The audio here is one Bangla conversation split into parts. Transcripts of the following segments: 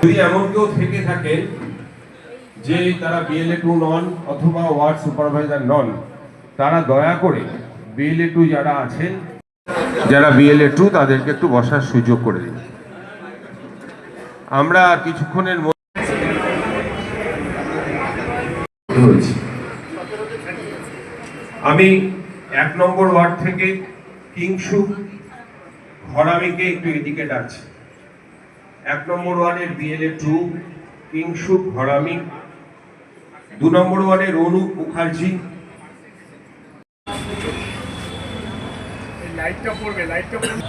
যদি এমন কেউ থেকে থাকেন যে তারা বিএলএ টু নন অথবা ওয়ার্ড সুপারভাইজার নন, তারা দয়া করে বিএলএ টু যারা আছেন, যারা বিএলএ টু তাদেরকে একটু বসার সুযোগ করে দিন। আমরা কিছুক্ষণের মধ্যে আমি এক নম্বর ওয়ার্ড থেকে কিংসু ঘরামিকে একটু এদিকে ডাকছি। এক নম্বর ওয়ার্ডের বিএলএ টু, কিংসু ভরামি দু নম্বর ওয়ার্ডের অনুপ মুখার্জি। লাইটটা পড়বে লাইটটা পড়বে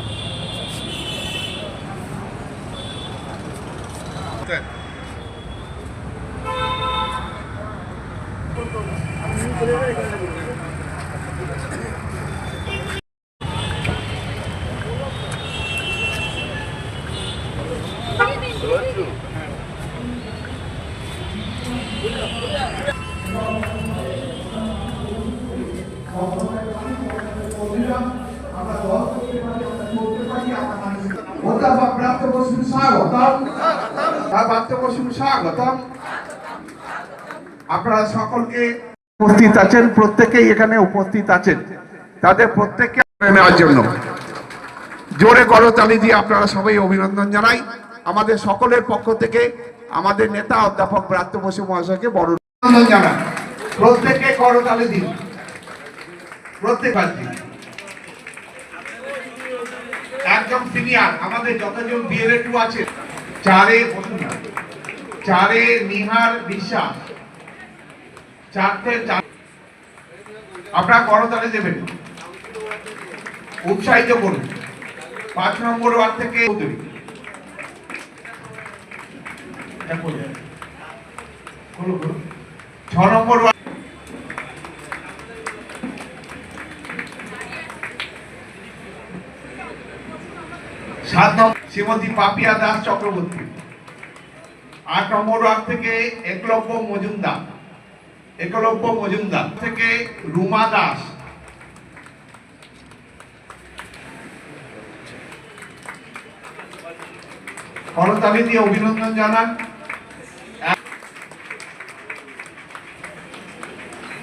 অধ্যাপক প্রাপ্ত বসুন স্বাগতম প্রাপ্ত বসুন স্বাগতম আপনারা সকলকে উপস্থিত আছেন, প্রত্যেকেই এখানে উপস্থিত আছেন। তাদের প্রত্যেককে নেওয়ার জন্য। জোরে দিয়ে আপনারা সবাই অভিনন্দন জানাই। আমাদের সকলের পক্ষ থেকে আমাদের নেতা অধ্যাপক প্রাপ্ত বসু মহাশয়কে বড় অভিনন্দন জানাই। প্রত্যেকে করতালি দিন। প্রত্যেক একদম সিনিয়র আমাদের যতজন বিএলএ টু আছে চারে বসুন। চারে নিহার বিশ্বাস। চারটে চার আপনারা করতালে দেবেন। উৎসাহিত করুন। পাঁচ নম্বর ওয়ার্ড থেকে। ছ নম্বর সাত নম্বর শ্রীমতী পাপিয়া দাস চক্রবর্তী। আট নম্বর ওয়ার্ড থেকে একলব্য মজুমদার। একলব্য মজুমদার থেকে রুমা দাস। করতালি দিয়ে অভিনন্দন জানান।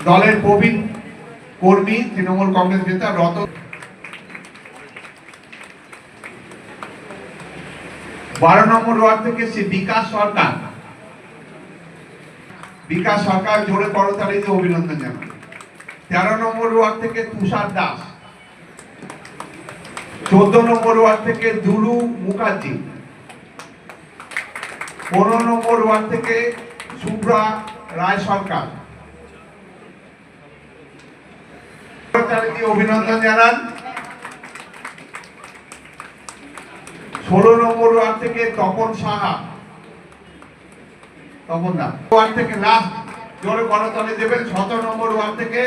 দলের প্রবীণ কর্মী, তৃণমূল কংগ্রেস নেতা রত বারো নম্বর ওয়ার্ড থেকে শ্রী বিকাশ সরকার। বিকাশ সরকার জোরে করতালি দিয়ে অভিনন্দন জানান তেরো নম্বর ওয়ার্ড থেকে তুষার দাস। চোদ্দ নম্বর ওয়ার্ড থেকে দুলু মুখার্জি। পনেরো নম্বর ওয়ার্ড থেকে শুভ্রা রায় সরকার। অভিনন্দন জানান। ষোলো নম্বর ওয়ার্ড থেকে তপন সাহা। তপন দা। ওয়ার্ড থেকে লাস্ট জোরে করতালি দেবেন, সতেরো নম্বর ওয়ার্ড থেকে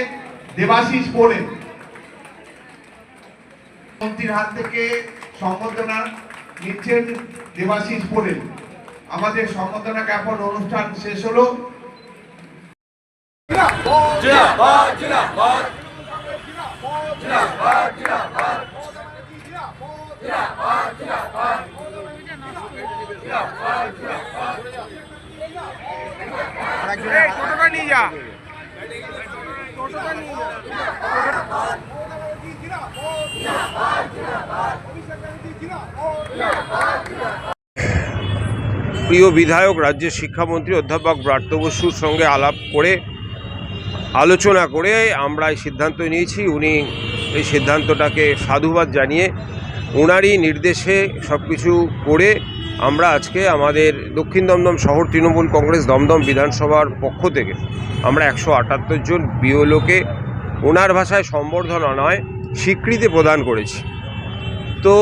দেবাশিস পোলেন মন্ত্রীর হাত থেকে সম্বর্ধনা নিচ্ছেন দেবাশিস পোলেন আমাদের সম্বর্ধনা জ্ঞাপন অনুষ্ঠান শেষ হলো। প্রিয় বিধায়ক, রাজ্যের শিক্ষামন্ত্রী অধ্যাপক ব্রাত্য বসুর সঙ্গে আলাপ করে আলোচনা করে আমরা এই সিদ্ধান্ত নিয়েছি। উনি এই সিদ্ধান্তটাকে সাধুবাদ জানিয়ে ওনারই নির্দেশে সব কিছু করে আমরা আজকে আমাদের দক্ষিণ দমদম শহর তৃণমূল কংগ্রেস দমদম বিধানসভার পক্ষ থেকে আমরা একশো আটাত্তর জন বিওলোকে ওনার ভাষায় সম্বর্ধনা নয়, স্বীকৃতি প্রদান করেছি। তো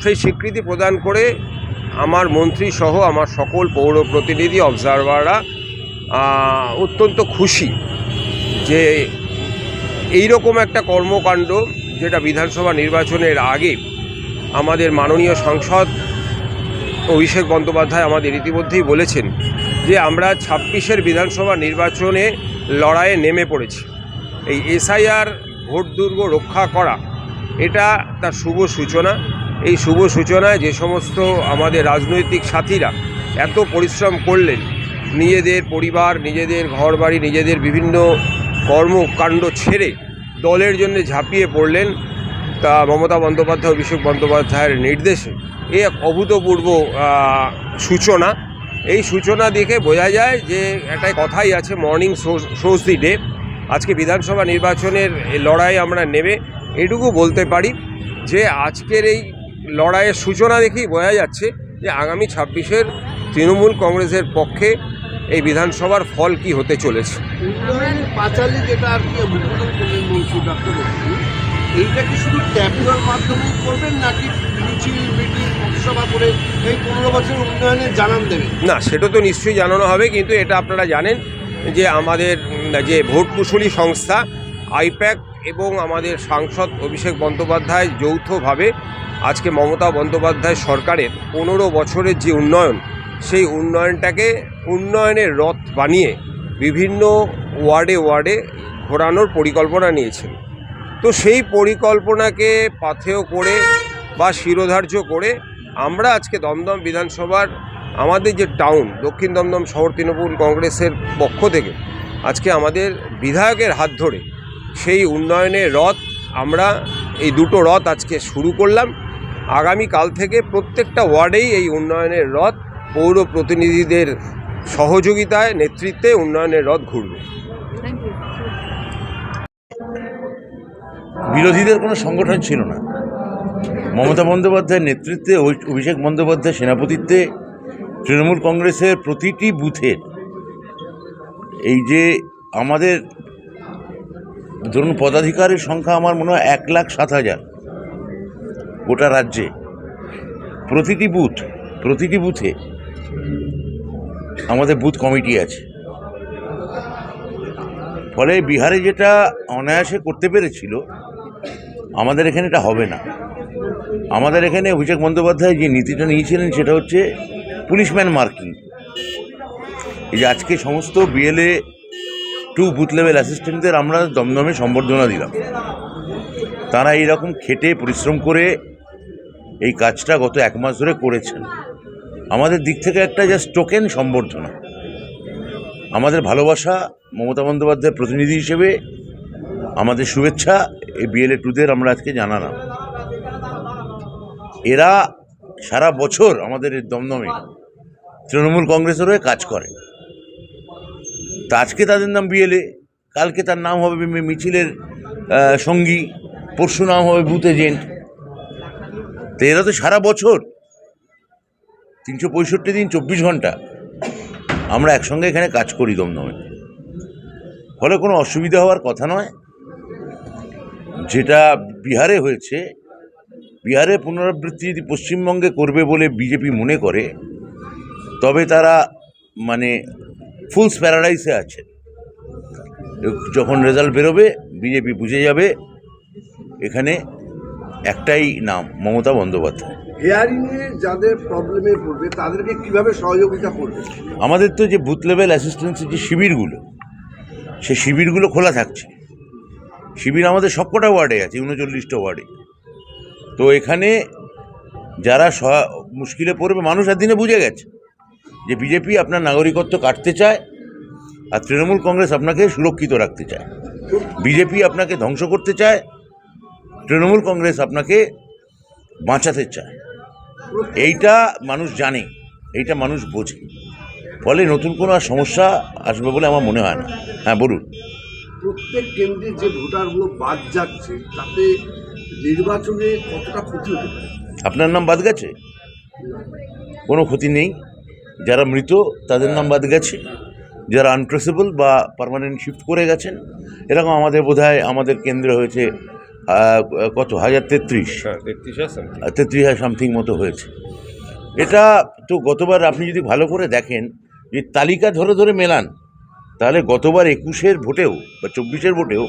সেই স্বীকৃতি প্রদান করে আমার মন্ত্রী সহ আমার সকল পৌর প্রতিনিধি, অবজারভাররা অত্যন্ত খুশি যে এই রকম একটা কর্মকাণ্ড যেটা বিধানসভা নির্বাচনের আগে আমাদের মাননীয় সাংসদ অভিষেক বন্দ্যোপাধ্যায় আমাদের ইতিমধ্যেই বলেছেন যে আমরা ছাব্বিশের বিধানসভা নির্বাচনে লড়াইয়ে নেমে পড়েছি। এই এসআইআর ভোট দুর্গ রক্ষা করা, এটা তার শুভ সূচনা। এই শুভ সূচনায় যে সমস্ত আমাদের রাজনৈতিক সাথীরা এত পরিশ্রম করলেন, নিজেদের পরিবার, নিজেদের ঘরবাড়ি, নিজেদের বিভিন্ন কর্মকাণ্ড ছেড়ে দলের জন্য ঝাঁপিয়ে পড়লেন তা মমতা বন্দ্যোপাধ্যায়, অভিষেক বন্দ্যোপাধ্যায়ের নির্দেশে এ এক অভূতপূর্ব সূচনা। এই সূচনা দেখে বোঝা যায় যে একটা কথাই আছে মর্নিং শোজ দি ডে আজকে বিধানসভা নির্বাচনের লড়াই আমরা নেমে এটুকু বলতে পারি যে আজকের এই লড়াইয়ের সূচনা দেখেই বোঝা যাচ্ছে যে আগামী ছাব্বিশের তৃণমূল কংগ্রেসের পক্ষে এই বিধানসভার ফল কি হতে চলেছে। এইটা কি শুধু ট্যাবুলার মাধ্যমেই করবেন নাকি না, সেটা তো নিশ্চয়ই জানানো হবে, কিন্তু এটা আপনারা জানেন যে আমাদের যে ভোট কুশলী সংস্থা, আইপ্যাক এবং আমাদের সাংসদ অভিষেক বন্দ্যোপাধ্যায় যৌথভাবে আজকে মমতা বন্দ্যোপাধ্যায় সরকারের পনেরো বছরের যে উন্নয়ন, সেই উন্নয়নটাকে উন্নয়নের রথ বানিয়ে বিভিন্ন ওয়ার্ডে ওয়ার্ডে ঘোরানোর পরিকল্পনা নিয়েছেন। তো সেই পরিকল্পনাকে পাথেয় করে বা শিরোধার্য করে আমরা আজকে দমদম বিধানসভার আমাদের যে টাউন, দক্ষিণ দমদম শহর তৃণমূল কংগ্রেসের পক্ষ থেকে আজকে আমাদের বিধায়কের হাত ধরে সেই উন্নয়নের রথ আমরা, এই দুটো রথ আজকে শুরু করলাম। আগামী কাল থেকে প্রত্যেকটা ওয়ার্ডেই এই উন্নয়নের রথ, পৌর প্রতিনিধিদের সহযোগিতায়, নেতৃত্বে উন্নয়নের রথ ঘুরবে। বিরোধীদের কোনো সংগঠন ছিল না। মমতা বন্দ্যোপাধ্যায়ের নেতৃত্বে অভিষেক বন্দ্যোপাধ্যায়ের সেনাপতিত্বে তৃণমূল কংগ্রেসের প্রতিটি বুথের এই যে আমাদের ধরুন পদাধিকারের সংখ্যা আমার মনে হয় এক লাখ সাত হাজার গোটা রাজ্যে। প্রতিটি বুথ, প্রতিটি বুথে আমাদের বুথ কমিটি আছে। ফলে বিহারে যেটা অনায়াসে করতে পেরেছিল আমাদের এখানে এটা হবে না। আমাদের এখানে অভিষেক বন্দ্যোপাধ্যায় যে নীতিটা নিয়েছিলেন সেটা হচ্ছে পুলিশম্যান মার্কিং। এই যে আজকে সমস্ত বিএলএ টু বুথ লেভেল অ্যাসিস্ট্যান্টদের আমরা দমদমে সম্বর্ধনা দিলাম। তারা এইরকম খেটে পরিশ্রম করে এই কাজটা গত এক মাস ধরে করেছেন। আমাদের দিক থেকে একটা জাস্ট টোকেন সম্বর্ধনা। আমাদের ভালোবাসা মমতা বন্দ্যোপাধ্যায়ের প্রতিনিধি হিসেবে, আমাদের শুভেচ্ছা এই বিএলএ টুদের আমরা আজকে জানালাম। এরা সারা বছর আমাদের এই দমদমে তৃণমূল কংগ্রেসের হয়ে কাজ করে। তা আজকে তাদের নাম বিএলএ কালকে তার নাম হবে মিছিলের সঙ্গী, পরশু নাম হবে বুথ এজেন্ট। তো এরা তো সারা বছর তিনশো পঁয়ষট্টি দিন, চব্বিশ ঘণ্টা আমরা একসঙ্গে এখানে কাজ করি দমদমে। ফলে কোনো অসুবিধা হওয়ার কথা নয়। যেটা বিহারে হয়েছে বিহারে পুনরাবৃত্তি যদি পশ্চিমবঙ্গে করবে বলে বিজেপি মনে করে তবে তারা মানে ফুলস প্যারাডাইসে আছে। যখন রেজাল্ট বেরোবে বিজেপি বুঝে যাবে এখানে একটাই নাম মমতা বন্দ্যোপাধ্যায়। হেয়ারিংয়ে যাদের প্রবলেমে পড়বে তাদেরকে কীভাবে সহযোগিতা করবে? আমাদের তো যে বুথ লেভেল অ্যাসিস্ট্যান্সের যে শিবিরগুলো সে শিবিরগুলো খোলা থাকছে। শিবির আমাদের সবকটা ওয়ার্ডে আছে, উনচল্লিশটা ওয়ার্ডে। তো এখানে যারা মুশকিলে পড়বে, মানুষ একদিনে বুঝে গেছে যে বিজেপি আপনার নাগরিকত্ব কাটতে চায় আর তৃণমূল কংগ্রেস আপনাকে সুরক্ষিত রাখতে চায়। বিজেপি আপনাকে ধ্বংস করতে চায়, তৃণমূল কংগ্রেস আপনাকে বাঁচাতে চায়। এইটা মানুষ জানে, এইটা মানুষ বোঝে। ফলে নতুন কোনো আর সমস্যা আসবে বলে আমার মনে হয় না। হ্যাঁ বলুন। প্রত্যেক কেন্দ্রে যে ভোটারগুলো বাদ যাচ্ছে তাতে নির্বাচনে কতটা ক্ষতি হতে পারে? আপনার নাম বাদ গেছে? কোনো ক্ষতি নেই। যারা মৃত তাদের নাম বাদ গেছে। যারা আনট্রেসেবল বা পার্মানেন্ট শিফট করে গেছেন এরকম আমাদের বোধহয় আমাদের কেন্দ্রে হয়েছে কত? হাজার তেত্রিশ। তেত্রিশ হাজার সামথিং মতো হয়েছে। এটা তো গতবার আপনি যদি ভালো করে দেখেন যে তালিকা ধরে ধরে মেলান তাহলে গতবার একুশের ভোটেও বা চব্বিশের ভোটেও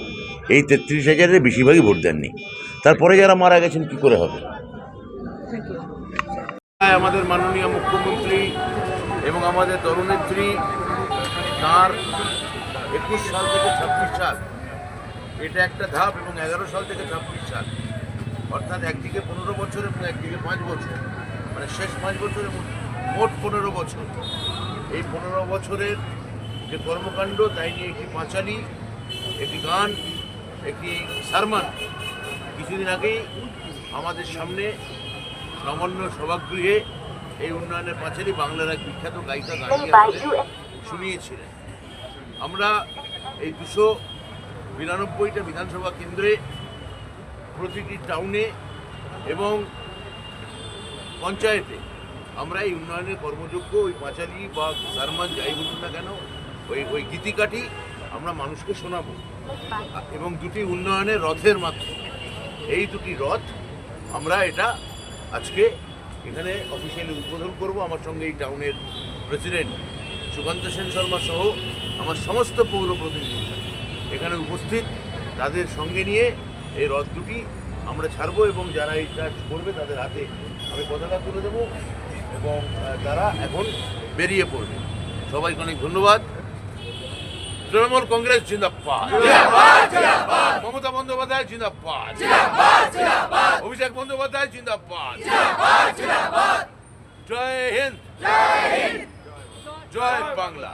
এই তেত্রিশ হাজারের বেশিরভাগই ভোট দেননি। তারপরে যারা মারা গেছেন কি করে হবে? আমাদের মাননীয় মুখ্যমন্ত্রী এবং আমাদের তরুণেত্রী তাঁর একুশ সাল থেকে ছাব্বিশ সাল এটা একটা ধাপ এবং এগারো সাল থেকে ছাব্বিশ সাল অর্থাৎ একদিকে পনেরো বছর এবং একদিকে পাঁচ বছর মানে শেষ পাঁচ বছরে মোট পনেরো বছর। এই পনেরো বছরের যে কর্মকাণ্ড তাই নিয়ে একটি পাঁচালি একটি গান একটি সারমান। কিছুদিন আগেই আমাদের সামনে নগণ্য সভাগৃহে এই উন্নয়নের পাঁচালি বাংলার এক বিখ্যাত গায়িকা গান শুনিয়েছিলেন। আমরা এই দুশো বিরানব্বইটা বিধানসভা কেন্দ্রে প্রতিটি টাউনে এবং পঞ্চায়েতে আমরা এই উন্নয়নের কর্মযোগ্য ওই পাঁচালি বা সারমান যাই বলুন না কেন ওই ওই গীতিকাটি আমরা মানুষকে শোনাবো। এবং দুটি উন্নয়নের রথের মাধ্যমে। এই দুটি রথ আমরা এটা আজকে এখানে অফিসিয়ালি উদ্বোধন করব। আমার সঙ্গে এই টাউনের প্রেসিডেন্ট সুকান্ত সেন শর্মা সহ আমার সমস্ত পৌর প্রতিনিধি এখানে উপস্থিত তাদের সঙ্গে নিয়ে এই রথ দুটি আমরা ছাড়বো এবং যারা এই কাজ করবে তাদের হাতে আমি পতাকা তুলে দেবো এবং তারা এখন বেরিয়ে পড়বে। সবাইকে অনেক ধন্যবাদ। তৃণমূল কংগ্রেস জিন্দাবাদ। মমতা বন্দ্যোপাধ্যায় জিন্দাবাদ। অভিষেক বন্দ্যোপাধ্যায় জিন্দাবাদ। জয় হিন্দ। জয় বাংলা।